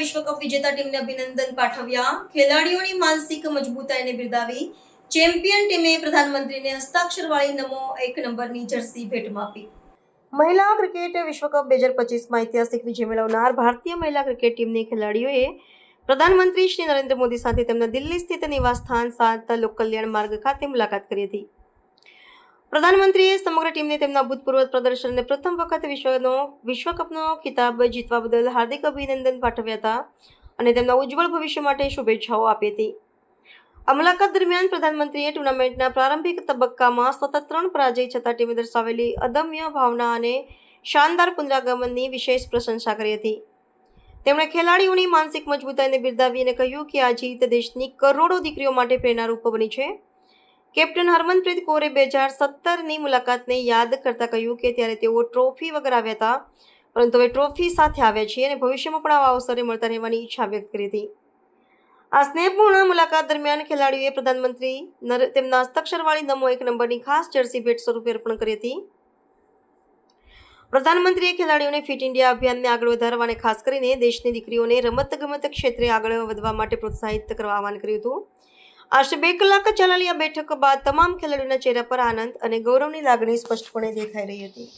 વિશ્વકપ વિજેતા ટીમને અભિનંદન પાઠવ્યા. ખેલાડીઓની માનસિક મજબૂતાઈને બિરદાવી ચેમ્પિયન ટીમે પ્રધાનમંત્રીને હસ્તાક્ષરવાળી નમો એક નંબરની જર્સી ભેટમાં આપી. મહિલા ક્રિકેટ વિશ્વકપ બે હજાર પચીસમાં ઐતિહાસિક વિજય મેળવનાર ભારતીય મહિલા ક્રિકેટ ટીમની ખેલાડીઓએ પ્રધાનમંત્રી શ્રી નરેન્દ્ર મોદી સાથે તેમના દિલ્હી સ્થિત નિવાસસ્થાન સાત લોક કલ્યાણ માર્ગ ખાતે મુલાકાત કરી હતી. પ્રધાનમંત્રીએ સમગ્ર ટીમને તેમના ભૂતપૂર્વ પ્રદર્શનને પ્રથમ વખત વિશ્વનો વિશ્વકપનો ખિતાબ જીતવા બદલ હાર્દિક અભિનંદન પાઠવ્યા હતા અને તેમના ઉજ્જવળ ભવિષ્ય માટે શુભેચ્છાઓ આપી હતી. આ મુલાકાત દરમિયાન પ્રધાનમંત્રીએ ટુર્નામેન્ટના પ્રારંભિક તબક્કામાં સતત ત્રણ પરાજય છતાં ટીમે દર્શાવેલી અદમ્ય ભાવના અને શાનદાર પુનરાગમનની વિશેષ પ્રશંસા કરી હતી. તેમણે ખેલાડીઓની માનસિક મજબૂતાઈને બિરદાવીને કહ્યું કે આ જીત દેશની કરોડો દીકરીઓ માટે પ્રેરણારૂપ બની છે. કેપ્ટન હરમનપ્રીત કૌરે બે હજાર સત્તરની મુલાકાતને યાદ કરતા કહ્યું કે ત્યારે તેઓ ટ્રોફી વગર આવ્યા હતા. પરંતુ હવે ટ્રોફી સાથે આવ્યા છીએ અને ભવિષ્યમાં પણ આવા અવસરે મળતા રહેવાની ઈચ્છા વ્યક્ત કરી હતી. આ સ્નેહપૂર્ણ મુલાકાત દરમિયાન ખેલાડીઓએ પ્રધાનમંત્રી તેમના હસ્તાક્ષરવાળી નમો એક નંબરની ખાસ જર્સી ભેટ સ્વરૂપે અર્પણ કરી હતી. પ્રધાનમંત્રીએ ખેલાડીઓને ફિટ ઇન્ડિયા અભિયાનને આગળ વધારવા અને ખાસ કરીને દેશની દીકરીઓને રમતગમત ક્ષેત્રે આગળ વધવા માટે પ્રોત્સાહિત કરવા આહવાન કર્યું હતું. આશરે બે કલાક ચાલેલી આ બેઠક બાદ તમામ ખેલાડીઓના ચહેરા પર આનંદ અને ગૌરવની લાગણી સ્પષ્ટપણે દેખાઈ રહી હતી.